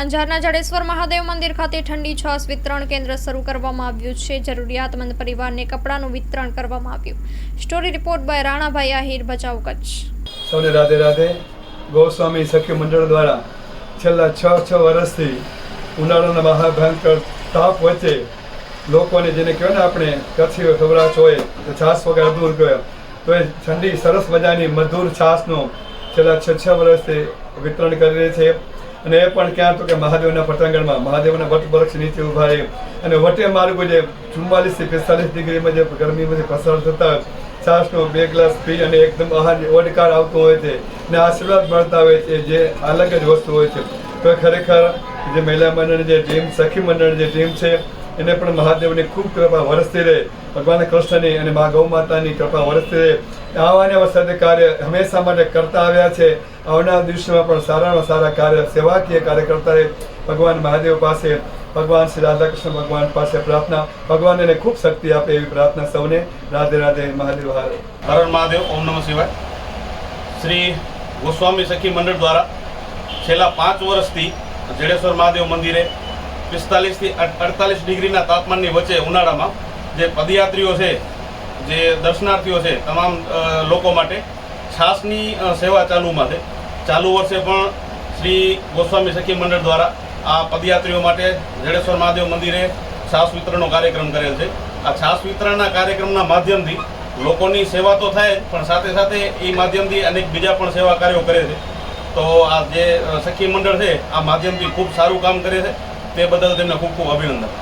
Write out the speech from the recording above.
અંજારના જડેશ્વર મહાદેવ મંદિર ખાતે ઠંડી છાસ વિતરણ કેન્દ્ર શરૂ કરવામાં આવ્યું છે. જરૂરિયાતમંદ પરિવારને કપડાનું વિતરણ કરવામાં આવ્યું. Story report by Ranabhai Ahir બચાવ કચ્છ. સૌને રાધે રાધે. ગોસ્વામી સખ્ય મંડળ દ્વારા છેલ્લા છ છ વર્ષથી ઉનાળાના મહાભયંકર તાપ વચ્ચે લોકોને જેને કહેવાય ને આપણે કચ્છી ખબરાશ હોય તો છાસ વગર અધૂર ગયો. તો એ ઠંડી સરસ મજાની મધુર છાસનો છેલ્લા છ છ વર્ષથી વિતરણ કરી રહી છે. અને એ પણ ક્યાં તો કે મહાદેવના પટાંગણમાં મહાદેવના વટ વૃક્ષ નીચે ઊભા રહી. અને વટે માર્ગો જે ચુમ્માલીસથી પિસ્તાલીસ ડિગ્રીમાં જે ગરમીમાંથી પસાર થતા છાશનો બે ગ્લાસ પી અને એકદમ આહાર ઓડકાર આવતો હોય છે ને આશીર્વાદ મળતા હોય છે, જે અલગ જ વસ્તુ હોય છે. તો ખરેખર જે મહિલા મંડળની જે ટીમ, સખી મંડળની જે ટીમ છે, એને પણ મહાદેવની ખૂબ કૃપા વરસતી રહે. ભગવાન કૃષ્ણની અને મા ગૌ માતાની કૃપા વરસતી રહે. આવવાને વખતે કાર્ય હંમેશા માટે કરતા આવ્યા છે. આવનાર દિવસોમાં પણ સારામાં સારા કાર્ય, સેવાકીય કાર્ય કરતા રહે. ભગવાન મહાદેવ પાસે, ભગવાન શ્રી રાધાકૃષ્ણ ભગવાન પાસે પ્રાર્થના. ભગવાન એને ખૂબ શક્તિ આપે એવી પ્રાર્થના સૌને. રાધે રાધે, મહાદેવ, હારે. હરણ મહાદેવ, ઓમ નમઃ શિવાય. શ્રી ગોસ્વામી સખી મંડળ દ્વારા છેલ્લા પાંચ વર્ષથી જડેશ્વર મહાદેવ મંદિરે પિસ્તાલીસથી અડતાલીસ ડિગ્રીના તાપમાનની વચ્ચે ઉનાળામાં જે પદયાત્રીઓ છે જે દર્શનાર્થીઓ છે, તમામ લોકો માટે છાસની સેવા ચાલુમાં છે. ચાલુ વર્ષે પણ શ્રી ગોસ્વામી સખી મંડળ દ્વારા આ પદયાત્રીઓ માટે જડેશ્વર મહાદેવ મંદિરે છાસ વિતરણનો કાર્યક્રમ કરેલ છે. આ છાસ વિતરણના કાર્યક્રમના માધ્યમથી લોકોની સેવા તો થાય પણ સાથે સાથે એ માધ્યમથી અનેક બીજા પણ સેવા કાર્યો કરે છે. તો આ જે સખી મંડળ છે, આ માધ્યમથી ખૂબ સારું કામ કરે છે. તે બદલ તેમને ખૂબ ખૂબ અભિનંદન.